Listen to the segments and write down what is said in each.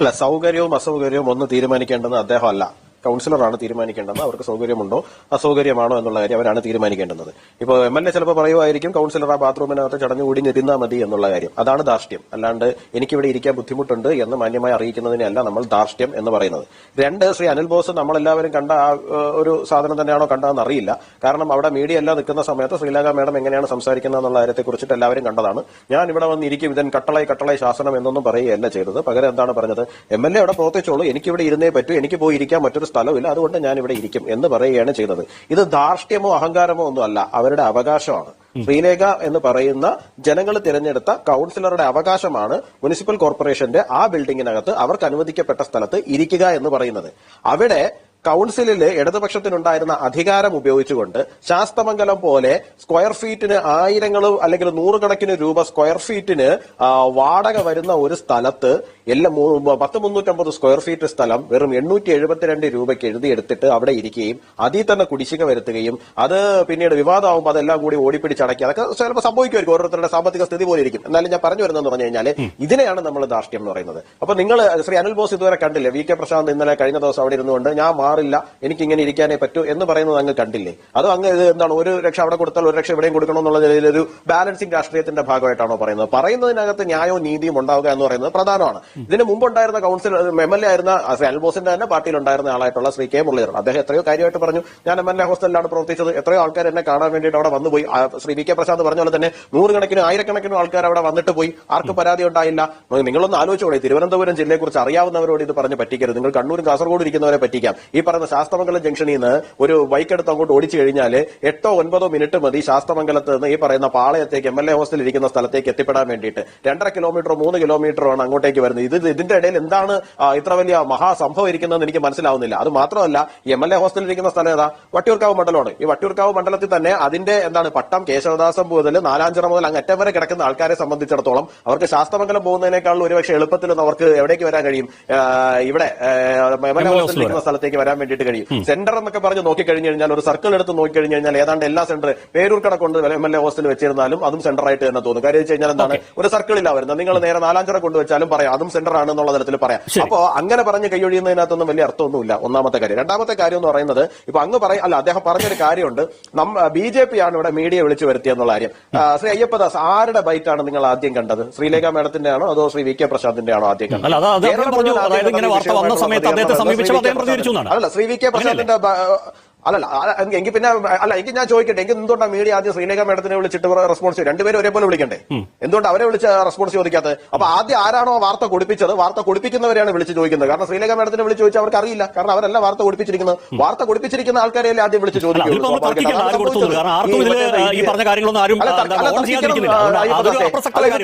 അല്ല സൗകര്യവും അസൗകര്യവും ഒന്ന് തീരുമാനിക്കേണ്ടത് അദ്ദേഹം അല്ല. കൗൺസിലറാണ് തീരുമാനിക്കേണ്ടത് അവർക്ക് സൗകര്യമുണ്ടോ? അസൗകര്യമാണോ എന്നുള്ള കാര്യം അവരാണ് തീരുമാനിക്കേണ്ടത് ഇപ്പോൾ എം എൽ എ ചിലപ്പോൾ പറയുമായിരിക്കും കൗൺസിലർ ആ ബാത്റൂമിനകത്ത് ചടഞ്ഞുകൂടി നിരുന്നാൽ മതി എന്നുള്ള കാര്യം. അതാണ് ധാർഷ്ട്യം. അല്ലാണ്ട് എനിക്കിവിടെ ഇരിക്കാൻ ബുദ്ധിമുട്ടുണ്ട് എന്ന് മാന്യമായി അറിയിക്കുന്നതിനെയല്ല നമ്മൾ ധാർഷ്ട്യം എന്ന് പറയുന്നത്. രണ്ട് ശ്രീ അനിൽ ബോസ് നമ്മളെല്ലാവരും കണ്ട ആ ഒരു സാധനം തന്നെയാണോ കണ്ടതെന്ന് അറിയില്ല. കാരണം അവിടെ മീഡിയ എല്ലാം നിൽക്കുന്ന സമയത്ത് ശ്രീലങ്ക മേഡം എങ്ങനെയാണ് സംസാരിക്കുന്നത് എന്നുള്ള കാര്യത്തെ കുറിച്ചിട്ട് എല്ലാവരും കണ്ടതാണ്. ഞാൻ ഇവിടെ വന്നിരിക്കും ഇതൻ കട്ടളായി കട്ടളായി ശാസനം എന്നൊന്നും പറയുകയല്ല ചെയ്തത്. പകരം എന്താണ് പറഞ്ഞത്? എം എൽ എ അവിടെ പ്രവർത്തിച്ചോളൂ. എനിക്കിവിടെ ഇരുന്നേ പറ്റൂ. എനിക്ക് പോയി ഇരിക്കാൻ മറ്റൊരു സ്ഥലമില്ല അതുകൊണ്ട് ഞാൻ ഇവിടെ ഇരിക്കും എന്ന് പറയുകയാണ് ചെയ്തത്. ഇത് ധാർഷ്ട്യമോ അഹങ്കാരമോ ഒന്നും അല്ല അവരുടെ അവകാശമാണ്. ശ്രീലേഖ എന്ന് പറയുന്ന ജനങ്ങൾ തിരഞ്ഞെടുത്ത കൗൺസിലറുടെ അവകാശമാണ് മുനിസിപ്പൽ കോർപ്പറേഷന്റെ ആ ബിൽഡിങ്ങിനകത്ത് അവർക്ക് അനുവദിക്കപ്പെട്ട സ്ഥലത്ത് ഇരിക്കുക എന്ന് പറയുന്നത്. അവിടെ കൗൺസിലിൽ ഇടതുപക്ഷത്തിനുണ്ടായിരുന്ന അധികാരം ഉപയോഗിച്ചുകൊണ്ട് ശാസ്തമംഗലം പോലെ സ്ക്വയർ ഫീറ്റിന് ആയിരങ്ങളും അല്ലെങ്കിൽ നൂറുകണക്കിന് രൂപ സ്ക്വയർ ഫീറ്റിന് വാടക വരുന്ന ഒരു സ്ഥലത്ത് എല്ലാം പത്ത് മുന്നൂറ്റമ്പത് സ്ക്വയർ ഫീറ്റ് സ്ഥലം വെറും എണ്ണൂറ്റി എഴുപത്തിരണ്ട് രൂപയ്ക്ക് എഴുതിയെടുത്തിട്ട് അവിടെ ഇരിക്കുകയും അതിൽ തന്നെ കുടിശ്ശിക വരുത്തുകയും അത് പിന്നീട് വിവാദമാകുമ്പോൾ അതെല്ലാം കൂടി ഓടിപ്പിടിച്ചടക്കി. അതൊക്കെ ചിലപ്പോൾ സംഭവിക്കുമായിരിക്കും. ഓരോരുത്തരുടെ സാമ്പത്തിക സ്ഥിതി പോലെ ഇരിക്കും. എന്നാലും ഞാൻ പറഞ്ഞു വരുന്നതെന്ന് പറഞ്ഞു കഴിഞ്ഞാൽ ഇതിനെയാണ് നമ്മൾ ധാർഷ്ട്യം എന്ന് പറയുന്നത്. അപ്പൊ നിങ്ങൾ ശ്രീ അനിൽ ബോസ് ഇതുവരെ കണ്ടില്ലേ? വി കെ പ്രശാന്ത് ഇന്നലെ കഴിഞ്ഞ ദിവസം അവിടെ ഇരുന്നുകൊണ്ട് ഞാൻ മാറില്ല എനിക്ക് ഇങ്ങനെ ഇരിക്കാനേ പറ്റൂ എന്ന് പറയുന്നത് അങ്ങ് കണ്ടില്ലേ? അത് അങ്ങ് എന്താണ് ഒരു രക്ഷ അവിടെ കൊടുത്താൽ ഒരു രക്ഷ ഇവിടെയും കൊടുക്കണം എന്നുള്ള നിലയിൽ ഒരു ബാലൻസിംഗ് രാഷ്ട്രീയത്തിന്റെ ഭാഗമായിട്ടാണോ പറയുന്നത്? പറയുന്നതിനകത്ത് ന്യായവും നീതിയും ഉണ്ടാവുക എന്ന് പറയുന്നത് പ്രധാനമാണ്. ഇതിന് മുമ്പുണ്ടായിരുന്ന കൗൺസിൽ എം എൽ എ ആയിരുന്ന അൽബോസിന്റെ ബോസിന്റെ തന്നെ പാർട്ടിയിൽ ഉണ്ടായിരുന്ന ആളായിട്ടുള്ള ശ്രീ കെ മുരളീധരൻ. അദ്ദേഹം എത്രയോ കാര്യമായിട്ട് പറഞ്ഞു. ഞാൻ എം എൽ എ ഹോസ്റ്റലിലാണ് പ്രവർത്തിച്ചത്. എത്രയോ ആൾക്കാർ എന്നെ കാണാൻ വേണ്ടിയിട്ട് അവിടെ വന്നുപോയി. ശ്രീ വി കെ പ്രസാദ് പറഞ്ഞ പോലെ തന്നെ നൂറുകണക്കിനും ആയിരക്കണക്കിനും ആൾക്കാർ അവിടെ വന്നിട്ട് പോയി. ആർക്കും പരാതി ഉണ്ടായില്ല. നിങ്ങളൊന്ന് ആലോചിച്ചോളെ തിരുവനന്തപുരം ജില്ലയെക്കുറിച്ച് അറിയാവുന്നവരോട് ഇത് പറഞ്ഞ് പറ്റിക്കരുത്. നിങ്ങൾ കണ്ണൂരും കാസർഗോഡ് ഇരിക്കുന്നവരെ പറ്റിക്കാം. ഈ പറയുന്ന ശാസ്തമംഗലം ജംഗ്ഷനിൽ നിന്ന് ഒരു ബൈക്ക് എടുത്ത് അങ്ങോട്ട് ഓടിച്ചു കഴിഞ്ഞാൽ എട്ടോ ഒൻപതോ മിനിറ്റ് മതി ശാസ്തമംഗലത്ത് നിന്ന് ഈ പറയുന്ന പാളയത്തേക്ക് എം എൽ എ ഹോസ്റ്റലിൽ ഇരിക്കുന്ന സ്ഥലത്തേക്ക് എത്തിപ്പെടാൻ വേണ്ടിയിട്ട്. രണ്ടര കിലോമീറ്ററോ മൂന്ന് കിലോമീറ്ററോ ആണ് അങ്ങോട്ടേക്ക് വരുന്നത്. ഇത് ഇതിന്റെ ഇടയിൽ എന്താണ് ഇത്ര വലിയ മഹാസംഭവം ഇരിക്കുന്നതെന്ന് എനിക്ക് മനസ്സിലാവുന്നില്ല. അത് മാത്രമല്ല എം എൽ എ ഹോസ്റ്റലിൽ ഇരിക്കുന്ന സ്ഥലം ഏതാ? വട്ടിയൂർക്കാവ് മണ്ഡലമാണ്. ഈ വട്ടിയൂർക്കാവ് മണ്ഡലത്തിൽ തന്നെ അതിന്റെ എന്താണ് പട്ടം കേശവദാസം മുതൽ നാലാഞ്ചിറ മുതൽ അങ്ങ് അറ്റം വരെ കിടക്കുന്ന ആൾക്കാരെ സംബന്ധിച്ചിടത്തോളം അവർക്ക് ശാസ്തമംഗലം പോകുന്നതിനേക്കാളും ഒരുപക്ഷെ എളുപ്പത്തിലൊന്നും അവർക്ക് എവിടേക്ക് വരാൻ കഴിയും? ഇവിടെ സ്ഥലത്തേക്ക് എം എൽ എ ഹോസ്റ്റലിൽ ഇരിക്കുന്ന സ്ഥലത്തേക്ക് വരാൻ വേണ്ടിയിട്ട് കഴിയും. സെന്റർ എന്നൊക്കെ പറഞ്ഞ് നോക്കിക്കഴിഞ്ഞു കഴിഞ്ഞാൽ ഒരു സർക്കിൾ എടുത്ത് നോക്കിക്കഴിഞ്ഞു കഴിഞ്ഞാൽ ഏതാണ്ട് എല്ലാ സെന്റർ പേരൂർ കൊണ്ട് എം എൽ എ ഹോസ്റ്റൽ വെച്ചിരുന്നാലും അതും സെന്റർ ആയിട്ട് തന്നെ തോന്നും. കാര്യം വെച്ച് കഴിഞ്ഞാൽ എന്താണ്? ഒരു സർക്കിളിലാ വരുന്നത്. നിങ്ങൾ നേരെ നാലാഞ്ചിറ കൊണ്ടുവച്ചാലും പറയാം അതും സെന്റർ ആണ് എന്നുള്ള തരത്തിൽ പറയാം. അപ്പോൾ അങ്ങനെ പറഞ്ഞ് കൈയൊഴിയുന്നതിനകത്തൊന്നും വലിയ അർത്ഥമൊന്നുമില്ല ഒന്നാമത്തെ കാര്യം. രണ്ടാമത്തെ കാര്യം എന്ന് പറയുന്നത് ഇപ്പൊ അങ്ങ് പറയും അല്ല അദ്ദേഹം പറഞ്ഞൊരു കാര്യമുണ്ട്. നമ്മ ബി ജെ പി ആണ് ഇവിടെ മീഡിയ വിളിച്ചു വരുത്തിയെന്നുള്ള കാര്യം. ശ്രീ അയ്യപ്പദാസ് ആരുടെ ബൈറ്റാണ് നിങ്ങൾ ആദ്യം കണ്ടത്? ശ്രീലേഖ മേഡത്തിന്റെ ആണോ അതോ ശ്രീ വി കെ പ്രസാദിന്റെ ആണോ ആദ്യം കണ്ടത്? അല്ല, ശ്രീ വി. കെ പ്രസാദിന്റെ അല്ലല്ല എനിക്ക് എങ്കിൽ പിന്നെ അല്ല എനിക്ക് ഞാൻ ചോദിക്കട്ടെ എനിക്ക് എന്തുകൊണ്ടാണ് മീഡിയ ആദ്യം ശ്രീലേഖ മേഡത്തിനെ വിളിച്ചിട്ട് റെസ്പോൺസ് രണ്ടുപേരും ഒരേപോലെ വിളിക്കണ്ടേ? എന്തുകൊണ്ട് അവരെ വിളിച്ച് റെസ്പോൺസ് ചോദിക്കാത്തത് അപ്പൊ ആദ്യം ആരാണോ വാർത്ത കൊടുപ്പിച്ചത് വാർത്ത കൊടുപ്പിക്കുന്നവരെയാണ് വിളിച്ച് ചോദിക്കുന്നത്. കാരണം ശ്രീലേഖ മേഡത്തിനെ വിളിച്ച് ചോദിച്ചാൽ അവർക്ക് അറിയില്ല. കാരണം അവരല്ല വാർത്ത കൊടുപ്പിച്ചിരിക്കുന്നത്. വാർത്ത കൊടുപ്പിച്ചിരിക്കുന്ന ആൾക്കാരെയല്ലേ ആദ്യം വിളിച്ച് ചോദിക്കുന്നത്?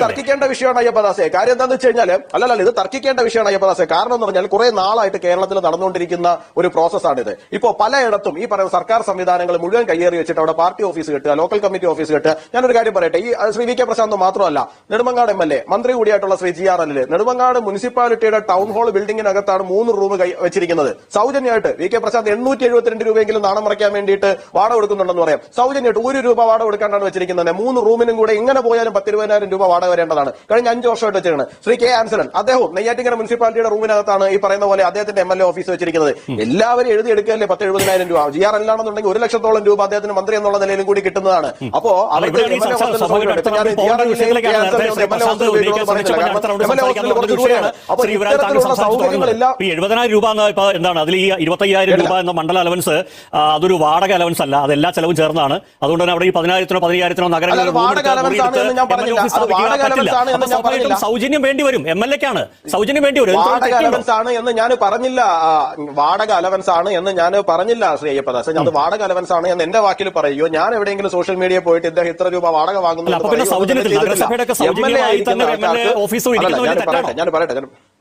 തർക്കിക്കേണ്ട വിഷയമാണ്. അയ്യപ്പദാസെ കാര്യം എന്താണെന്ന് വെച്ച് കഴിഞ്ഞാൽ അല്ലല്ല ഇത് തർക്കിക്കേണ്ട വിഷയമാണ് അയ്യപ്പദാസെ. കാരണം എന്ന് പറഞ്ഞാൽ കുറെ നാളായിട്ട് കേരളത്തിൽ നടന്നുകൊണ്ടിരിക്കുന്ന ഒരു പ്രോസസ്സാണിത് ഇപ്പോ പലയിടത്തും ഈ പറയുന്ന സർക്കാർ സംവിധാനങ്ങൾ മുഴുവൻ കയ്യേറി വെച്ചിട്ട് അവിടെ പാർട്ടി ഓഫീസ് കിട്ടുക ലോക്കൽ കമ്മിറ്റി ഓഫീസ് കിട്ടുക. ഞാനൊരു കാര്യം പറയട്ടെ. ഈ ശ്രീ വി കെ പ്രശാന്ത് മാത്രമല്ല നെടുമങ്ങാട് എം എൽ എ മന്ത്രി കൂടിയായിട്ടുള്ള ശ്രീ ജി ആർ എല്ലിൽ നെടുമങ്ങാട് മുനിസിപ്പാലിറ്റിയുടെ ടൗൺ ഹാൾ ബിൽഡിംഗിനകത്താണ് മൂന്ന് റൂം വെച്ചിരിക്കുന്നത്. സൗജന്യമായിട്ട് വി കെ പ്രശാന്ത് എണ്ണൂറ്റി എഴുപത്തിരണ്ട് രൂപയെങ്കിലും നാണം മറയ്ക്കാൻ വേണ്ടിയിട്ട് വാട കൊടുക്കുന്നുണ്ടെന്ന് പറയാം. സൗജന്യമായിട്ട് ഒരു രൂപ വാട കൊടുക്കാണ്ടാണ് വെച്ചിരിക്കുന്നത്. മൂന്ന് റൂമിനും കൂടെ ഇങ്ങനെ പോയാലും പത്തിരുപതിനായിരം രൂപ വാടക വരേണ്ടതാണ്. കഴിഞ്ഞ അഞ്ച് വർഷമായിട്ട് വെച്ചിരിക്കുന്നത്. ശ്രീ കെ ആൻസലൻ അദ്ദേഹവും നെയ്യാറ്റിങ്കര മുനിസിപ്പാലിറ്റിയുടെ റൂമിനകത്താണ് ഈ പറയുന്ന പോലെ അദ്ദേഹത്തിന്റെ എം എൽ എ ഓഫീസ് വെച്ചിരിക്കുന്നത്. എല്ലാവരും എഴുതി എടുക്കുകയല്ലേ പത്ത് എഴുപതിനായിരം രൂപ? ജി ആർ എല്ലാണെന്നുണ്ടെങ്കിൽ ഒരു ലക്ഷത്തോളം രൂപ അദ്ദേഹത്തിന് മന്ത്രി എന്നുള്ള നിലയിലും കൂടി കിട്ടുന്നതാണ്. അപ്പോ അവർക്ക് ഹോസ്റ്റലിൽ കുറച്ച് ദൂരെയാണ്. ഇത്തരത്തിലുള്ള സൗകര്യങ്ങളെല്ലാം എഴുപതിനായിരം രൂപ എന്താണ് അതിൽ ഈ ഇരുപത്തയ്യായിരം രൂപ എന്ന മണ്ഡല അലവൻസ് അതൊരു വാടക അലവൻസ് അല്ല. അതെല്ലാ ചെലവും ചേർന്നാണ്. അതുകൊണ്ട് തന്നെ അവിടെ ഈ പതിനായിരത്തിനോ പതിനയ്യായിരത്തിനോ നഗരങ്ങളിൽ. സൗജന്യം വേണ്ടി വരും. എം എൽ എക്കാണ് സൗജന്യം വേണ്ടി വരും. വാടക അലവൻസ് ആണ് എന്ന് ഞാൻ പറഞ്ഞില്ല. വാടക അലവൻസ് ആണ് എന്ന് ഞാൻ പറഞ്ഞില്ല ശ്രീ അയ്യപ്പദാസ് അത് വാടക അലവൻസ് ആണ് എന്ന് എന്റെ വാക്കിൽ പറയുകയോ ഞാൻ എവിടെയെങ്കിലും സോഷ്യൽ മീഡിയ പോയിട്ട് ഇദ്ദേഹം ഇത്ര രൂപ വാടക വാങ്ങുന്നു ഞാൻ? പറയട്ടെ ഞാൻ പറയട്ടെ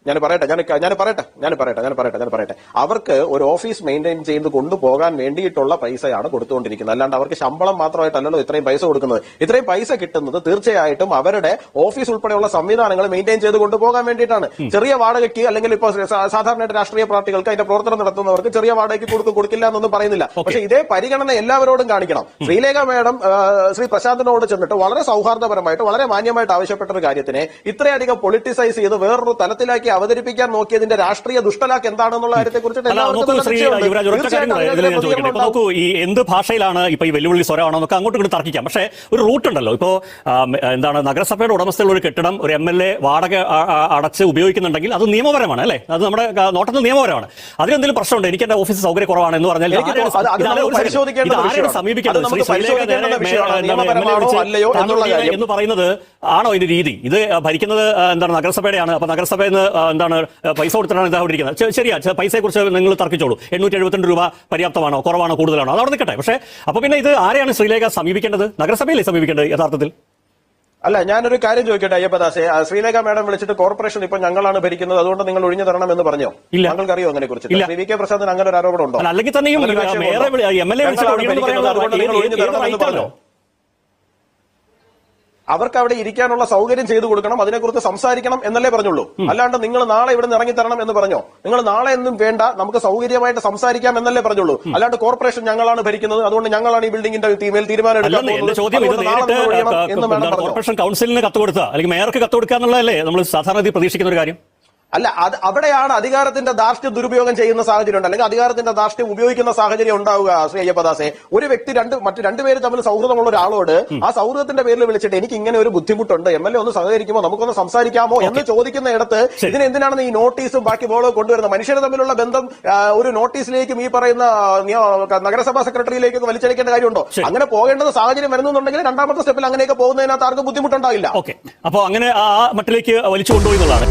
ഞാൻ പറയട്ടെ ഞാൻ ഞാൻ പറയട്ടെ ഞാൻ പറയട്ടെ ഞാൻ പറയട്ടെ ഞാൻ പറയട്ടെ. അവർക്ക് ഒരു ഓഫീസ് മെയിന്റെയിൻ ചെയ്ത് കൊണ്ടുപോകാൻ വേണ്ടിയിട്ടുള്ള പൈസയാണ് കൊടുത്തുകൊണ്ടിരിക്കുന്നത്. അല്ലാണ്ട് അവർക്ക് ശമ്പളം മാത്രമായിട്ടല്ലല്ലോ ഇത്രയും പൈസ കൊടുക്കുന്നത്. ഇത്രയും പൈസ കിട്ടുന്നത് തീർച്ചയായിട്ടും അവരുടെ ഓഫീസ് ഉൾപ്പെടെയുള്ള സംവിധാനങ്ങൾ മെയിന്റെയിൻ ചെയ്ത് കൊണ്ടുപോകാൻ വേണ്ടിയിട്ടാണ്. ചെറിയ വാടകയ്ക്ക് അല്ലെങ്കിൽ ഇപ്പോൾ സാധാരണയായിട്ട് രാഷ്ട്രീയ പാർട്ടികൾക്ക് അതിന്റെ പ്രവർത്തനം നടത്തുന്നവർക്ക് ചെറിയ വാടകയ്ക്ക് കൊടുക്കും കൊടുക്കില്ല എന്നൊന്നും പറയുന്നില്ല. പക്ഷെ ഇതേ പരിഗണന എല്ലാവരോടും കാണിക്കണം. ശ്രീലേഖ മേഡം ശ്രീ പ്രശാന്തിനോട് ചെന്നിട്ട് വളരെ സൗഹാർദ്ദപരമായിട്ട് വളരെ മാന്യമായിട്ട് ആവശ്യപ്പെട്ട ഒരു കാര്യത്തിനെ ഇത്രയധികം പൊളിറ്റിസൈസ് ചെയ്ത് വേറൊരു തലത്തിലാക്കി അവതരിപ്പിക്കാൻ നോക്കിയതിന്റെ രാഷ്ട്രീയ ദുഷ്ടലാക്ക് എന്താണെന്നുള്ള കാര്യത്തെ കുറിച്ചിട്ട് അല്ല നോക്കൂ ഈ എന്ത് ഭാഷയിലാണ് ഇപ്പൊ ഈ വെല്ലുവിളി സ്വരമാണോ എന്നൊക്കെ അങ്ങോട്ട് ഇങ്ങോട്ട് തർക്കിക്കാം പക്ഷേ ഒരു റൂട്ട് ഉണ്ടല്ലോ ഇപ്പോ എന്താണ് നഗരസഭയുടെ ഉടമസ്ഥയുള്ള ഒരു കെട്ടിടം ഒരു എം എൽ എ വാടക അടച്ച് ഉപയോഗിക്കുന്നുണ്ടെങ്കിൽ അത് നിയമപരമാണ് അല്ലേ അത് നമ്മുടെ നോട്ടത്തിൽ നിയമപരമാണ് അതിലെന്തെങ്കിലും പ്രശ്നമുണ്ട് എനിക്ക് എന്റെ ഓഫീസ് സൗകര്യ കുറവാണ് എന്ന് പറഞ്ഞാൽ നമുക്ക് നമുക്ക് എന്ന് പറയുന്നത് ആണോ ഇതിന്റെ രീതി ഇത് ഭരിക്കുന്നത് എന്താണ് നഗരസഭയുടെയാണ് അപ്പൊ നഗരസഭയിൽ നിന്ന് എന്താണ് പൈസ കൊടുത്തിട്ടാണ് ഇതാ ഇരിക്കുന്നത് ശരിയാ പൈസയെക്കുറിച്ച് പൈസയെ കുറിച്ച് നിങ്ങൾ തർക്കിച്ചോളൂ. എണ്ണൂറ്റി എഴുപത്തിരണ്ട് രൂപ പര്യാപ്തമാണോ കുറവാണോ കൂടുതലാണോ? അതവിടെ നിൽക്കട്ടെ. പക്ഷേ അപ്പൊ പിന്നെ ഇത് ആരെയാണ് ശ്രീലേഖ സമീപിക്കേണ്ടത്? നഗരസഭയിലെ സമീപിക്കേണ്ടത് യഥാർത്ഥത്തിൽ? അല്ല ഞാനൊരു കാര്യം ചോദിക്കട്ടെ അയ്യപ്പദാസെ ശ്രീലേഖ മാഡം വിളിച്ചിട്ട് കോർപ്പറേഷൻ ഇപ്പൊ ഞങ്ങളാണ് ഭരിക്കുന്നത്. അതുകൊണ്ട് നിങ്ങൾ ഒഴിഞ്ഞു തരണം എന്ന് പറഞ്ഞോ? ഇല്ല. താങ്കൾക്ക് അറിയോ അതിനെ കുറിച്ച്. ശ്രീ വി കെ പ്രസാദിന് അങ്ങനെ ഒരു ആരോപണം ഉണ്ടോ അല്ല, അല്ലെങ്കിൽ തന്നെയും അവർക്ക് അവിടെ ഇരിക്കാനുള്ള സൗകര്യം ചെയ്തു കൊടുക്കണം അതിനെക്കുറിച്ച് സംസാരിക്കണം എന്നല്ലേ പറഞ്ഞുള്ളൂ. അല്ലാണ്ട് നിങ്ങൾ നാളെ ഇവിടെ നിന്ന് ഇറങ്ങി തരണം എന്ന് പറഞ്ഞോ? നിങ്ങൾ നാളെ ഒന്നും വേണ്ട നമുക്ക് സൗകര്യമായിട്ട് സംസാരിക്കാം എന്നല്ലേ പറഞ്ഞുള്ളൂ. അല്ലാണ്ട് കോർപ്പറേഷൻ ഞങ്ങളാണ് ഭരിക്കുന്നത് അതുകൊണ്ട് ഞങ്ങളാണ് ഈ ബിൽഡിംഗിന്റെ തീമേൽ തീരുമാനം കോർപ്പറേഷൻ കൗൺസിലിന് കത്ത് കൊടുക്കുക അല്ലെങ്കിൽ മേയർക്ക് കത്ത് കൊടുക്കുക എന്നുള്ളതല്ലേ നമ്മൾ സാധാരണ പ്രതീക്ഷിക്കുന്ന ഒരു കാര്യം? അല്ല അത് അവിടെയാണ് അധികാരത്തിന്റെ ധാർഷ്ട്യം ദുരുപയോഗം ചെയ്യുന്ന സാഹചര്യം ഉണ്ട് അല്ലെങ്കിൽ അധികാരത്തിന്റെ ധാർഷ്ട്യം ഉപയോഗിക്കുന്ന സാഹചര്യം ഉണ്ടാവുക ശ്രീ അയ്യപ്പദാസെ. ഒരു വ്യക്തി രണ്ട് മറ്റ് രണ്ടുപേര് തമ്മിൽ സൗഹൃദമുള്ള ഒരാളോട് ആ സൗഹൃദത്തിന്റെ പേരിൽ വിളിച്ചിട്ട് എനിക്ക് ഇങ്ങനെ ഒരു ബുദ്ധിമുട്ടുണ്ട് എം എൽ എ ഒന്ന് സഹകരിക്കുമോ നമുക്കൊന്ന് സംസാരിക്കാമോ എന്ന് ചോദിക്കുന്ന ഇടത്ത് ശരി. ഇതിന് എന്തിനാണ് ഈ നോട്ടീസും ബാക്കി ബോളോ കൊണ്ടുവരുന്നത്? മനുഷ്യർ തമ്മിലുള്ള ബന്ധം ഒരു നോട്ടീസിലേക്കും ഈ പറയുന്ന നഗരസഭാ സെക്രട്ടറിയിലേക്കും വലിച്ചടിക്കേണ്ട കാര്യമുണ്ടോ. അങ്ങനെ പോകേണ്ടത് സാഹചര്യം വരുന്നുണ്ടെങ്കിൽ രണ്ടാമത്തെ സ്റ്റെപ്പിൽ അങ്ങനെയൊക്കെ പോകുന്നതിനകത്ത് ആർക്കും ബുദ്ധിമുട്ടുണ്ടാവില്ല. ഓക്കെ. അപ്പോൾ അങ്ങനെ ആ ആ മട്ടിലേക്ക് വലിച്ചു കൊണ്ടുപോയി എന്നുള്ളതാണ്.